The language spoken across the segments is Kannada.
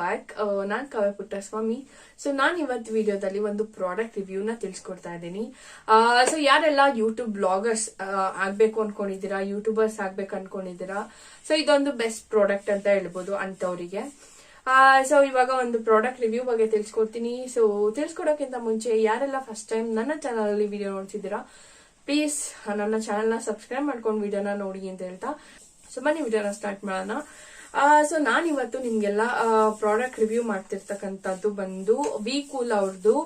ಬ್ಯಾಕ್ ನಾನ್ ಕಾವ್ಯ ಪುಟ್ಟಸ್ವಾಮಿ ಸೊ ನಾನು ಇವತ್ತು ವಿಡಿಯೋದಲ್ಲಿ ಒಂದು ಪ್ರಾಡಕ್ಟ್ ರಿವ್ಯೂನ ತಿಳಿಸ್ಕೊಡ್ತಾ ಇದ್ದೀನಿ. ಸೊ ಯಾರೆಲ್ಲ ಯೂಟ್ಯೂಬ್ ಬ್ಲಾಗರ್ಸ್ ಆಗ್ಬೇಕು ಅನ್ಕೊಂಡಿದ್ದೀರಾ ಯೂಟ್ಯೂಬರ್ಸ್ ಆಗ್ಬೇಕು ಅನ್ಕೊಂಡಿದ್ದೀರಾ? ಸೊ ಇದೊಂದು ಬೆಸ್ಟ್ ಪ್ರಾಡಕ್ಟ್ ಅಂತ ಹೇಳ್ಬೋದು ಅಂತವರಿಗೆ ಸೊ ಇವಾಗ ಒಂದು ಪ್ರಾಡಕ್ಟ್ ರಿವ್ಯೂ ಬಗ್ಗೆ ತಿಳಿಸ್ಕೊಡ್ತೀನಿ. ಸೊ ತಿಳಿಸ್ಕೊಡೋಕ್ಕಿಂತ ಮುಂಚೆ ಯಾರೆಲ್ಲ ಫಸ್ಟ್ ಟೈಮ್ ನನ್ನ ಚಾನಲ್ ಅಲ್ಲಿ ವಿಡಿಯೋ ನೋಡ್ತಿದ್ದೀರಾ ಪ್ಲೀಸ್ ನನ್ನ ಚಾನಲ್ನ ಸಬ್ಸ್ಕ್ರೈಬ್ ಮಾಡ್ಕೊಂಡು ವಿಡಿಯೋನ ನೋಡಿ ಅಂತ ಹೇಳ್ತಾ. ಸೊ ಬನ್ನಿ ವಿಡಿಯೋನ ಸ್ಟಾರ್ಟ್ ಮಾಡೋಣ. ಸೊ ನಾನು ಇವತ್ತು ನಿಮ್ಗೆಲ್ಲ ಪ್ರಾಡಕ್ಟ್ ರಿವ್ಯೂ ಮಾಡ್ತಿರ್ತಕ್ಕಂಥದ್ದು ಬಂದು ವಿ ಕೂಲ್ ಅವ್ರದ್ದು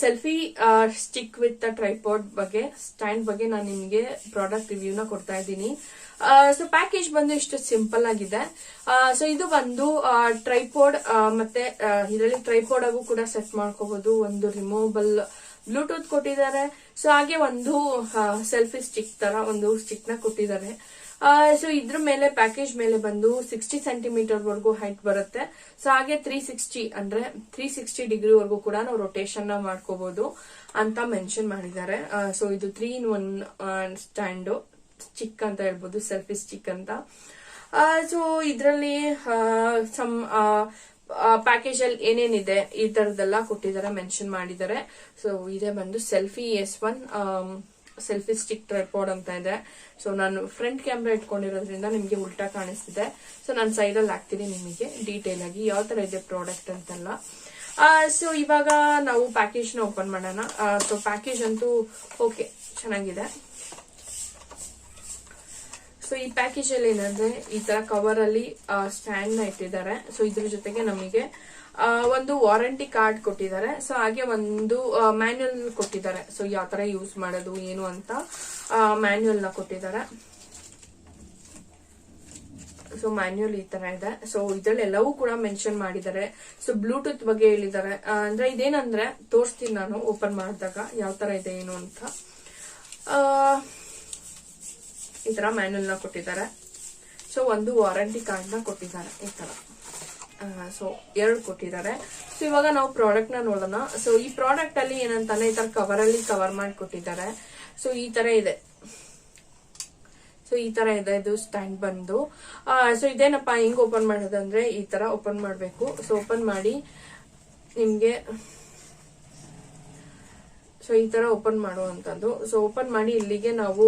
ಸೆಲ್ಫಿ ಸ್ಟಿಕ್ ವಿತ್ ಟ್ರೈಪಾಡ್ ಬಗ್ಗೆ ಸ್ಟ್ಯಾಂಡ್ ಬಗ್ಗೆ ನಾನು ನಿಮಗೆ ಪ್ರಾಡಕ್ಟ್ ರಿವ್ಯೂನ ಕೊಡ್ತಾ ಇದ್ದೀನಿ. ಸೊ ಪ್ಯಾಕೇಜ್ ಬಂದು ಇಷ್ಟು ಸಿಂಪಲ್ ಆಗಿದೆ. ಸೊ ಇದು ಬಂದು ಟ್ರೈಪೋಡ್ ಮತ್ತೆ ಇದರಲ್ಲಿ ಟ್ರೈಪೋಡ್ ಆಗು ಕೂಡ ಸೆಟ್ ಮಾಡ್ಕೋಬಹುದು ಒಂದು ರಿಮೂವಬಲ್ ಬ್ಲೂಟೂತ್ ಕೊಟ್ಟಿದ್ದಾರೆ. ಸೊ ಹಾಗೆ ಒಂದು ಸೆಲ್ಫಿ ಸ್ಟಿಕ್ ತರ ಒಂದು ಸ್ಟಿಕ್ನ ಕೊಟ್ಟಿದ್ದಾರೆ. ಸೊ ಇದ್ರ ಮೇಲೆ ಪ್ಯಾಕೇಜ್ ಮೇಲೆ ಬಂದು ಸಿಕ್ಸ್ಟಿ ಸೆಂಟಿಮೀಟರ್ ವರೆಗೂ ಹೈಟ್ ಬರುತ್ತೆ. ಸೊ ಹಾಗೆ ತ್ರೀ ಸಿಕ್ಸ್ಟಿ ಅಂದ್ರೆ ತ್ರೀ ಸಿಕ್ಸ್ಟಿ ಡಿಗ್ರಿ ವರೆಗೂ ಕೂಡ ನಾವು ರೊಟೇಷನ್ನ ಮಾಡ್ಕೋಬಹುದು ಅಂತ ಮೆನ್ಷನ್ ಮಾಡಿದ್ದಾರೆ. ಸೊ ಇದು three in one stand stick ಅಂತ ಹೇಳ್ಬೋದು ಸೆಲ್ಫಿ ಸ್ಟಿಕ್ ಅಂತ. ಸೊ ಇದರಲ್ಲಿ ಸಮ್ ಪ್ಯಾಕೇಜ್ ಅಲ್ಲಿ ಏನೇನಿದೆ ಈ ತರದೆಲ್ಲ ಕೊಟ್ಟಿದ್ದಾರೆ ಮೆನ್ಷನ್ ಮಾಡಿದ್ದಾರೆ. ಸೊ ಇದೇ ಬಂದು selfie S one selfie stick tripod ಅಂತ ಇದೆ. ಸೊ ನಾನು ಫ್ರಂಟ್ ಕ್ಯಾಮ್ರಾ ಇಟ್ಕೊಂಡಿರೋದ್ರಿಂದ ನಿಮಗೆ ಉಲ್ಟಾ ಕಾಣಿಸ್ತಿದೆ. ಸೊ ನಾನು ಸೈಡಲ್ಲಿ ಹಾಕ್ತೀನಿ ನಿಮಗೆ ಡೀಟೇಲ್ ಆಗಿ. ಯಾವ ತರ ಇದೆ ಪ್ರಾಡಕ್ಟ್ ಅಂತೆಲ್ಲ. ಸೊ ಇವಾಗ ನಾವು ಪ್ಯಾಕೇಜ್ನ ಓಪನ್ ಮಾಡೋಣ. ಸೊ ಪ್ಯಾಕೇಜ್ ಅಂತೂ ಓಕೆ ಚೆನ್ನಾಗಿದೆ. ಸೊ ಈ ಪ್ಯಾಕೇಜ್ ಅಲ್ಲಿ ಏನಂದ್ರೆ ಈ ತರ ಕವರ್ ಅಲ್ಲಿ ಸ್ಟ್ಯಾಂಡ್ನ ಇಟ್ಟಿದ್ದಾರೆ. ಸೊ ಇದ್ರ ಜೊತೆಗೆ ನಮಗೆ ಒಂದು ವಾರಂಟಿ ಕಾರ್ಡ್ ಕೊಟ್ಟಿದ್ದಾರೆ. ಸೊ ಹಾಗೆ ಒಂದು ಮ್ಯಾನ್ಯಲ್ ಕೊಟ್ಟಿದ್ದಾರೆ. ಸೊ ಯಾವ ತರ ಯೂಸ್ ಮಾಡೋದು, ಏನು ಅಂತ ಮ್ಯಾನ್ಯಲ್ನ ಕೊಟ್ಟಿದ್ದಾರೆ. ಸೊ ಮ್ಯಾನ್ಯಲ್ ಈ ತರ ಇದೆ. ಸೊ ಇದ್ರಲ್ಲಿ ಎಲ್ಲವೂ ಕೂಡ ಮೆನ್ಷನ್ ಮಾಡಿದ್ದಾರೆ. ಸೊ ಬ್ಲೂಟೂತ್ ಬಗ್ಗೆ ಹೇಳಿದ್ದಾರೆ. ಅಂದ್ರೆ ಇದೇನಂದ್ರೆ, ತೋರಿಸ್ತೀನಿ ನಾನು ಓಪನ್ ಮಾಡಿದಾಗ ಯಾವ ತರ ಇದೆ, ಏನು ಅಂತ. ಈ ತರ ಮ್ಯಾನ್ಯಲ್ನ ಕೊಟ್ಟಿದ್ದಾರೆ. ಸೊ ಒಂದು ವಾರಂಟಿ ಕಾರ್ಡ್ನ ಕೊಟ್ಟಿದ್ದಾರೆ ಈ ತರ. ಸೊ ಎರಡು ಕೊಟ್ಟಿದ್ದಾರೆ. ಸೊ ಇವಾಗ ನಾವು ಪ್ರಾಡಕ್ಟ್ನ ನೋಡೋಣ. ಸೊ ಈ ಪ್ರಾಡಕ್ಟ್ ಅಲ್ಲಿ ಏನಂತಾನೆ ಈ ತರ ಕವರ್ ಅಲ್ಲಿ ಕವರ್ ಮಾಡಿ ಕೊಟ್ಟಿದ್ದಾರೆ. ಸೊ ಈ ತರ ಇದೆ. ಸೊ ಈ ತರ ಇದೆ. ಇದು ಸ್ಟ್ಯಾಂಡ್ ಬಂದು. ಸೊ ಇದೇನಪ್ಪ, ಹೆಂಗ್ ಓಪನ್ ಮಾಡೋದಂದ್ರೆ ಈ ತರ ಓಪನ್ ಮಾಡಬೇಕು. ಸೊ ಓಪನ್ ಮಾಡಿ ನಿಮ್ಗೆ ಸೊ ಈ ತರ ಓಪನ್ ಮಾಡುವಂತದ್ದು ಸೊ ಓಪನ್ ಮಾಡಿ ಇಲ್ಲಿಗೆ ನಾವು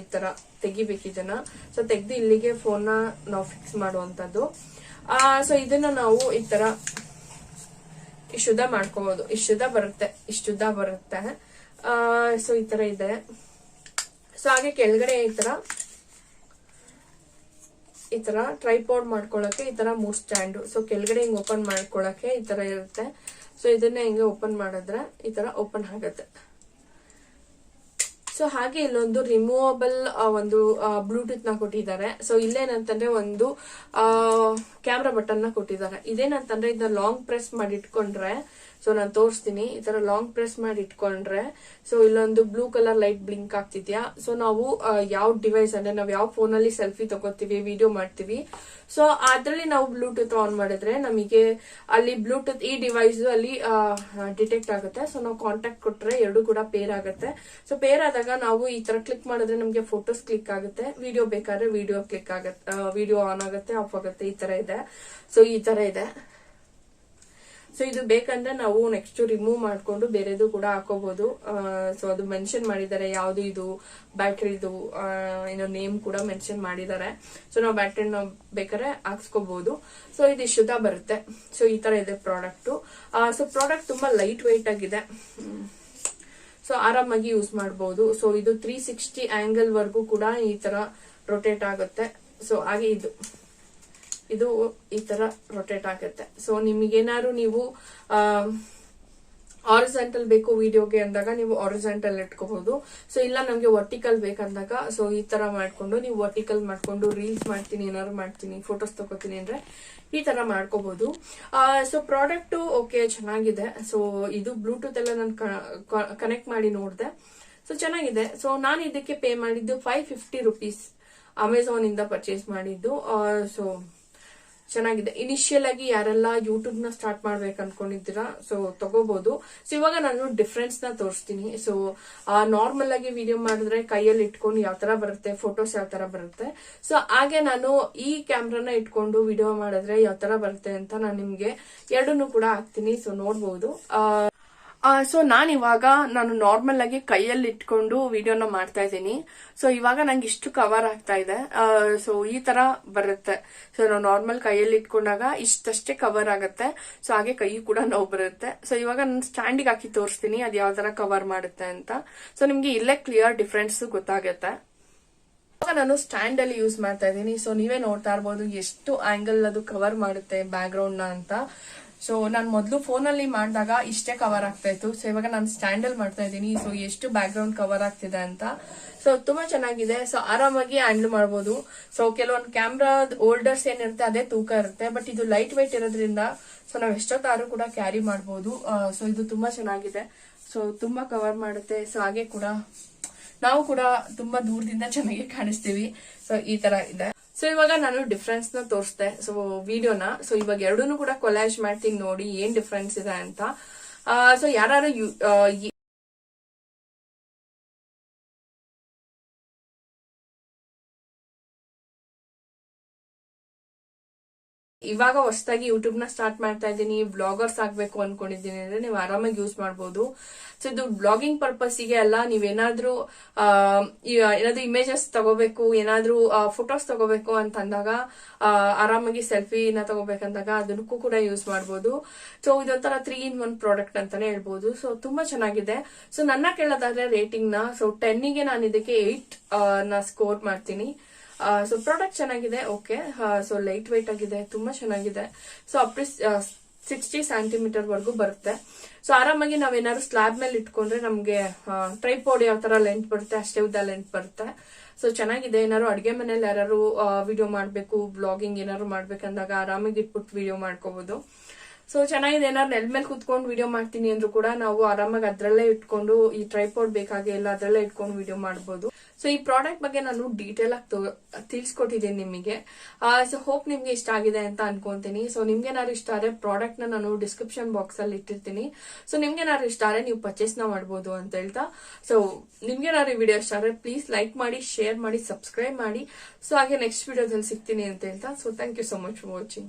ಈ ತರ ತೆಗಿಬೇಕು ಇದನ್ನ. ಸೊ ತೆಗ್ದು ಇಲ್ಲಿಗೆ ಫೋನ್ ನಾವು ಫಿಕ್ಸ್ ಮಾಡುವಂತದ್ದು ಸೊ ಇದನ್ನ ನಾವು ಈ ತರ ಇಷ್ಟುದ್ದ ಮಾಡ್ಕೋಬಹುದು ಇಷ್ಟುದ್ದ ಬರುತ್ತೆ ಇಷ್ಟುದ್ದ ಬರುತ್ತೆ. ಸೊ ಈ ತರ ಇದೆ. ಸೊ ಹಾಗೆ ಕೆಳಗಡೆ ಈ ತರ ಈ ತರ ಟ್ರೈಪೋಡ್ ಮಾಡ್ಕೊಳಕ್ಕೆ ಈ ತರ ಮೂರ್ ಸ್ಟ್ಯಾಂಡು ಸೊ ಕೆಳಗಡೆ ಹಿಂಗ್ ಓಪನ್ ಮಾಡ್ಕೊಳಕ್ಕೆ ಈ ತರ ಇರುತ್ತೆ. ಸೊ ಇದನ್ನ ಹಿಂಗೆ ಓಪನ್ ಮಾಡಿದ್ರೆ ಈ ತರ ಓಪನ್ ಆಗುತ್ತೆ. ಸೊ ಹಾಗೆ ಇಲ್ಲೊಂದು ರಿಮೂವಬಲ್ ಒಂದು ಬ್ಲೂಟೂತ್ನ ಕೊಟ್ಟಿದ್ದಾರೆ. ಸೊ ಇಲ್ಲೇನಂತಂದ್ರೆ ಒಂದು ಕ್ಯಾಮ್ರಾ ಬಟನ್ನ ಕೊಟ್ಟಿದ್ದಾರೆ. ಇದೇನಂತಂದ್ರೆ ಇದನ್ನ ಲಾಂಗ್ ಪ್ರೆಸ್ ಮಾಡಿ ಇಟ್ಕೊಂಡ್ರೆ ಸೊ ನಾನು ತೋರಿಸ್ತೀನಿ. ಈ ತರ ಲಾಂಗ್ ಪ್ರೆಸ್ ಮಾಡಿ ಇಟ್ಕೊಂಡ್ರೆ ಸೊ ಇಲ್ಲೊಂದು ಬ್ಲೂ ಕಲರ್ ಲೈಟ್ ಬ್ಲಿಂಕ್ ಆಗ್ತಿದ್ಯಾ? ಸೊ ನಾವು ಯಾವ ಡಿವೈಸ್ ಅಂದ್ರೆ ನಾವು ಯಾವ ಫೋನ್ ಅಲ್ಲಿ ಸೆಲ್ಫಿ ತಗೋತೀವಿ ವಿಡಿಯೋ ಮಾಡ್ತೀವಿ. ಸೊ ಅದ್ರಲ್ಲಿ ನಾವು ಬ್ಲೂಟೂತ್ ಆನ್ ಮಾಡಿದ್ರೆ ನಮಗೆ ಅಲ್ಲಿ ಬ್ಲೂಟೂತ್ ಈ ಡಿವೈಸ್ ಅಲ್ಲಿ ಡಿಟೆಕ್ಟ್ ಆಗುತ್ತೆ. ಸೊ ನಾವು ಕಾಂಟ್ಯಾಕ್ಟ್ ಕೊಟ್ರೆ ಎರಡು ಕೂಡ ಪೇರ್ ಆಗುತ್ತೆ. ಸೊ ಪೇರ್ ಆದಾಗ ನಾವು ಈ ತರ ಕ್ಲಿಕ್ ಮಾಡಿದ್ರೆ ನಮಗೆ ಫೋಟೋಸ್ ಕ್ಲಿಕ್ ಆಗುತ್ತೆ. ವಿಡಿಯೋ ಬೇಕಾದ್ರೆ ವಿಡಿಯೋ ಕ್ಲಿಕ್ ಆಗುತ್ತೆ ವಿಡಿಯೋ ಆನ್ ಆಗುತ್ತೆ ಆಫ್ ಆಗುತ್ತೆ. ಈ ತರ ಇದೆ. ಸೊ ಈ ತರ ಇದೆ. ಸೊ ಇದು ಬೇಕಂದ್ರೆ ನಾವು ನೆಕ್ಸ್ಟ್ ರಿಮೂವ್ ಮಾಡ್ಕೊಂಡು ಬೇರೆದು ಕೂಡ ಹಾಕೋಬಹುದು ಸೊ ಅದು ಮೆನ್ಷನ್ ಮಾಡಿದ್ದಾರೆ, ಯಾವ್ದು ಇದು ಬ್ಯಾಟ್ರಿದು ಏನೋ ನೇಮ್ ಕೂಡ ಮೆನ್ಷನ್ ಮಾಡಿದ್ದಾರೆ. ಸೊ ನಾವು ಬ್ಯಾಟ್ರಿನ ಬೇಕಾದ್ರೆ ಹಾಕ್ಸ್ಕೋಬಹುದು ಸೊ ಇದು ಶುದ್ಧ ಬರುತ್ತೆ. ಸೊ ಈ ತರ ಇದೆ ಪ್ರಾಡಕ್ಟ್ ಸೊ ಪ್ರಾಡಕ್ಟ್ ತುಂಬಾ ಲೈಟ್ ವೈಟ್ ಆಗಿದೆ ಸೊ ಆರಾಮಾಗಿ ಯೂಸ್ ಮಾಡಬಹುದು ಸೊ ಇದು ತ್ರೀ ಸಿಕ್ಸ್ಟಿ ಆಂಗಲ್ ವರ್ಗೂ ಕೂಡ ಈ ತರ ರೊಟೇಟ್ ಆಗುತ್ತೆ. ಸೊ ಹಾಗೆ ಇದು. ಇದು ಈ ತರ ರೊಟೇಟ್ ಆಗುತ್ತೆ. ಸೊ ನಿಮಗೇನಾದ್ರು ನೀವು ಆರಿಸೆಂಟಲ್ ಬೇಕು ವಿಡಿಯೋಗೆ ಅಂದಾಗ ನೀವು ಆರಿಸೆಂಟಲ್ ಇಟ್ಕೋಬಹುದು ಸೊ ಇಲ್ಲ ನಮ್ಗೆ ವರ್ಟಿಕಲ್ ಬೇಕಂದಾಗ ಸೊ ಈ ತರ ಮಾಡ್ಕೊಂಡು ನೀವು ವರ್ಟಿಕಲ್ ಮಾಡ್ಕೊಂಡು ರೀಲ್ಸ್ ಮಾಡ್ತೀನಿ, ಏನಾದ್ರು ಮಾಡ್ತೀನಿ ಫೋಟೋಸ್ ತಗೋತೀನಿ ಅಂದ್ರೆ ಈ ತರ ಮಾಡ್ಕೋಬಹುದು ಸೊ ಪ್ರಾಡಕ್ಟ್ ಓಕೆ ಚೆನ್ನಾಗಿದೆ. ಸೊ ಇದು ಬ್ಲೂಟೂತ್ ಎಲ್ಲ ನಾನು ಕನೆಕ್ಟ್ ಮಾಡಿ ನೋಡಿದೆ. ಸೊ ಚೆನ್ನಾಗಿದೆ. ಸೊ ನಾನು ಇದಕ್ಕೆ ಪೇ ಮಾಡಿದ್ದು ಫೈವ್ ಫಿಫ್ಟಿ ರುಪೀಸ್ ಅಮೆಝಾನ್ ಇಂದ ಪರ್ಚೇಸ್ ಮಾಡಿದ್ದು. ಸೊ ಚೆನ್ನಾಗಿದೆ. ಇನಿಷಿಯಲ್ ಆಗಿ ಯಾರೆಲ್ಲ ಯೂಟ್ಯೂಬ್ನ ಸ್ಟಾರ್ಟ್ ಮಾಡ್ಬೇಕು ಅನ್ಕೊಂಡಿದ್ದೀರಾ ಸೊ ತಗೋಬಹುದು ಸೊ ಇವಾಗ ನಾನು ಡಿಫ್ರೆನ್ಸ್ನ ತೋರಿಸ್ತೀನಿ. ಸೊ ನಾರ್ಮಲ್ ಆಗಿ ವಿಡಿಯೋ ಮಾಡಿದ್ರೆ ಕೈಯಲ್ಲಿ ಇಟ್ಕೊಂಡು ಯಾವ ತರ ಬರುತ್ತೆ ಫೋಟೋಸ್ ಯಾವ ತರ ಬರುತ್ತೆ. ಸೊ ಹಾಗೆ ನಾನು ಈ ಕ್ಯಾಮ್ರಾನ ಇಟ್ಕೊಂಡು ವಿಡಿಯೋ ಮಾಡಿದ್ರೆ ಯಾವ ತರ ಬರುತ್ತೆ ಅಂತ ನಾನು ನಿಮ್ಗೆ ಎರಡನ್ನೂ ಕೂಡ ಹಾಕ್ತೀನಿ. ಸೊ ನೋಡ್ಬಹುದು ಆ ಸೊ ನಾನು ಇವಾಗ ನಾನು ನಾರ್ಮಲ್ ಆಗಿ ಕೈಯಲ್ಲಿ ಇಟ್ಕೊಂಡು ವಿಡಿಯೋನ ಮಾಡ್ತಾ ಇದ್ದೀನಿ. ಸೊ ಇವಾಗ ನಂಗೆ ಇಷ್ಟು ಕವರ್ ಆಗ್ತಾ ಇದೆ. ಸೊ ಈ ತರ ಬರುತ್ತೆ. ಸೊ ನಾವು ನಾರ್ಮಲ್ ಕೈಯಲ್ಲಿ ಇಟ್ಕೊಂಡಾಗ ಇಷ್ಟಷ್ಟೇ ಕವರ್ ಆಗುತ್ತೆ. ಸೊ ಹಾಗೆ ಕೈ ಕೂಡ ನೋವು ಬರುತ್ತೆ. ಸೊ ಇವಾಗ ನಾನು ಸ್ಟ್ಯಾಂಡಿಗೆ ಹಾಕಿ ತೋರಿಸ್ತೀನಿ ಅದು ಯಾವ ತರ ಕವರ್ ಮಾಡುತ್ತೆ ಅಂತ. ಸೊ ನಿಮ್ಗೆ ಇಲ್ಲೇ ಕ್ಲಿಯರ್ ಡಿಫ್ರೆನ್ಸ್ ಗೊತ್ತಾಗುತ್ತೆ. ಇವಾಗ ನಾನು ಸ್ಟ್ಯಾಂಡ್ ಅಲ್ಲಿ ಯೂಸ್ ಮಾಡ್ತಾ ಇದ್ದೀನಿ. ಸೊ ನೀವೇ ನೋಡ್ತಾ ಇರ್ಬೋದು ಎಷ್ಟು ಆಂಗಲ್ ಅದು ಕವರ್ ಮಾಡುತ್ತೆ ಬ್ಯಾಕ್ ಗ್ರೌಂಡ್ನ ಅಂತ. ಸೊ ನಾನು ಮೊದಲು ಫೋನ್ ಅಲ್ಲಿ ಮಾಡಿದಾಗ ಇಷ್ಟೇ ಕವರ್ ಆಗ್ತಾ ಇತ್ತು. ಸೊ ಇವಾಗ ನಾನು ಸ್ಟ್ಯಾಂಡಲ್ ಮಾಡ್ತಾ ಇದ್ದೀನಿ. ಸೊ ಎಷ್ಟು ಬ್ಯಾಕ್ ಗ್ರೌಂಡ್ ಕವರ್ ಆಗ್ತಿದೆ ಅಂತ. ಸೊ ತುಂಬಾ ಚೆನ್ನಾಗಿದೆ. ಸೊ ಆರಾಮಾಗಿ ಹ್ಯಾಂಡಲ್ ಮಾಡಬಹುದು ಸೊ ಕೆಲವೊಂದು ಕ್ಯಾಮ್ರಾದ ಓಲ್ಡರ್ಸ್ ಏನಿರುತ್ತೆ, ಅದೇ ತೂಕ ಇರುತ್ತೆ. ಬಟ್ ಇದು ಲೈಟ್ ವೈಟ್ ಇರೋದ್ರಿಂದ ಸೊ ನಾವು ಎಷ್ಟೊತ್ತಾದ್ರೂ ಕೂಡ ಕ್ಯಾರಿ ಮಾಡಬಹುದು ಸೊ ಇದು ತುಂಬಾ ಚೆನ್ನಾಗಿದೆ. ಸೊ ತುಂಬಾ ಕವರ್ ಮಾಡುತ್ತೆ. ಸೊ ಹಾಗೆ ಕೂಡ ನಾವು ಕೂಡ ತುಂಬಾ ದೂರದಿಂದ ಚೆನ್ನಾಗಿ ಕಾಣಿಸ್ತೀವಿ. ಸೊ ಈ ತರ ಇದೆ. ಸೊ ಇವಾಗ ನಾನು ಡಿಫ್ರೆನ್ಸ್ನ ತೋರಿಸ್ದೆ. ಸೊ ವಿಡಿಯೋನ ಸೊ ಇವಾಗ ಎರಡೂನು ಕೂಡ ಕೊಲಾಜ್ ಮಾಡ್ತೀನಿ ನೋಡಿ ಏನ್ ಡಿಫ್ರೆನ್ಸ್ ಇದೆ ಅಂತ. ಸೊ ಯಾರು ಇವಾಗ ಹೊಸದಾಗಿ ಯೂಟ್ಯೂಬ್ನ ಸ್ಟಾರ್ಟ್ ಮಾಡ್ತಾ ಇದ್ದೀನಿ ಬ್ಲಾಗರ್ಸ್ ಆಗಬೇಕು ಅನ್ಕೊಂಡಿದ್ದೀನಿ ಅಂದ್ರೆ ನೀವು ಆರಾಮಾಗಿ ಯೂಸ್ ಮಾಡಬಹುದು ಸೊ ಇದು ಬ್ಲಾಗಿಂಗ್ ಪರ್ಪಸ್ಗೆ ಅಲ್ಲ ನೀವೇನಾದ್ರೂ ಏನಾದ್ರು ಇಮೇಜಸ್ ತಗೋಬೇಕು ಏನಾದ್ರೂ ಫೋಟೋಸ್ ತಗೋಬೇಕು ಅಂತ ಅಂದಾಗ ಆ, ಆರಾಮಾಗಿ ಸೆಲ್ಫಿನ ತಗೋಬೇಕಂದಾಗ ಅದಕ್ಕೂ ಕೂಡ ಯೂಸ್ ಮಾಡಬಹುದು ಸೊ ಇದೊಂಥರ ತ್ರೀ ಇನ್ ಒನ್ ಪ್ರಾಡಕ್ಟ್ ಅಂತಾನೆ ಹೇಳ್ಬೋದು. ಸೊ ತುಂಬಾ ಚೆನ್ನಾಗಿದೆ. ಸೊ ನನ್ನ ಕೇಳೋದಾದ್ರೆ ರೇಟಿಂಗ್ನ ಸೊ ಟೆನ್ನಿಗೆ ನಾನು ಇದಕ್ಕೆ ಏಟ್ನ ಸ್ಕೋರ್ ಮಾಡ್ತೀನಿ. ಸೊ ಪ್ರಾಡಕ್ಟ್ ಚೆನ್ನಾಗಿದೆ ಓಕೆ ಸೊ ಲೈಟ್ ವೈಟ್ ಆಗಿದೆ, ತುಂಬಾ ಚೆನ್ನಾಗಿದೆ. ಸೊ ಅಪ್ ಸಿಕ್ಸ್ಟಿ ಸೆಂಟಿಮೀಟರ್ ವರೆಗೂ ಬರುತ್ತೆ. ಸೊ ಆರಾಮಾಗಿ ನಾವೇನಾದ್ರು ಸ್ಲಾಬ್ ಮೇಲೆ ಇಟ್ಕೊಂಡ್ರೆ ನಮ್ಗೆ ಟ್ರೈಪೋಡ್ ಯಾವ ತರ ಲೆಂತ್ ಬರುತ್ತೆ, ಅಷ್ಟೇ ಉದ್ದ ಲೆಂತ್ ಬರುತ್ತೆ. ಸೊ ಚೆನ್ನಾಗಿದೆ, ಏನಾದ್ರು ಅಡ್ಗೆ ಮನೇಲಿ ಯಾರು ವಿಡಿಯೋ ಮಾಡಬೇಕು ಬ್ಲಾಗಿಂಗ್ ಏನಾದ್ರು ಮಾಡ್ಬೇಕಂದಾಗ ಆರಾಮಾಗಿ ಇಟ್ಬಿಟ್ಟು ವಿಡಿಯೋ ಮಾಡ್ಕೋಬಹುದು ಸೊ ಚೆನ್ನಾಗಿದೆ, ಏನಾದ್ರು ನೆಲ್ ಮೇಲೆ ಕುತ್ಕೊಂಡು ವಿಡಿಯೋ ಮಾಡ್ತೀನಿ ಅಂದ್ರೂ ಕೂಡ ನಾವು ಆರಾಮಾಗಿ ಅದ್ರಲ್ಲೇ ಇಟ್ಕೊಂಡು ಈ ಟ್ರೈಪೋರ್ಡ್ ಬೇಕಾಗಿ ಎಲ್ಲ ಅದ್ರಲ್ಲೇ ಇಟ್ಕೊಂಡು ವಿಡಿಯೋ ಮಾಡಬಹುದು ಸೊ ಈ ಪ್ರಾಡಕ್ಟ್ ಬಗ್ಗೆ ನಾನು ಡೀಟೇಲ್ ಆಗಿ ತಿಳಿಸ್ಕೊಟ್ಟಿದ್ದೀನಿ ನಿಮಗೆ. ಸೊ ಹೋಪ್ ನಿಮ್ಗೆ ಇಷ್ಟ ಆಗಿದೆ ಅಂತ ಅನ್ಕೊಂತೀನಿ. ಸೊ ನಿಮ್ಗೆ ಏನಾದ್ರು ಇಷ್ಟ ಆದ್ರೆ ಪ್ರಾಡಕ್ಟ್ನ ನಾನು ಡಿಸ್ಕ್ರಿಪ್ಷನ್ ಬಾಕ್ಸ್ ಅಲ್ಲಿ ಇಟ್ಟಿರ್ತೀನಿ. ಸೊ ನಿಮ್ಗೆ ಏನಾದ್ರು ಇಷ್ಟ ಆದ್ರೆ ನೀವು ಪರ್ಚೇಸ್ನ ಮಾಡ್ಬೋದು ಅಂತ ಹೇಳ್ತಾ. ಸೊ ನಿಮ್ಗೆ ಏನಾದ್ರು ಈ ವಿಡಿಯೋ ಇಷ್ಟ ಆದ್ರೆ ಪ್ಲೀಸ್ ಲೈಕ್ ಮಾಡಿ ಶೇರ್ ಮಾಡಿ ಸಬ್ಸ್ಕ್ರೈಬ್ ಮಾಡಿ. ಸೊ ಹಾಗೆ ನೆಕ್ಸ್ಟ್ ವಿಡಿಯೋದಲ್ಲಿ ಸಿಗ್ತೀನಿ ಅಂತ ಹೇಳ್ತಾ. So thank you so much for watching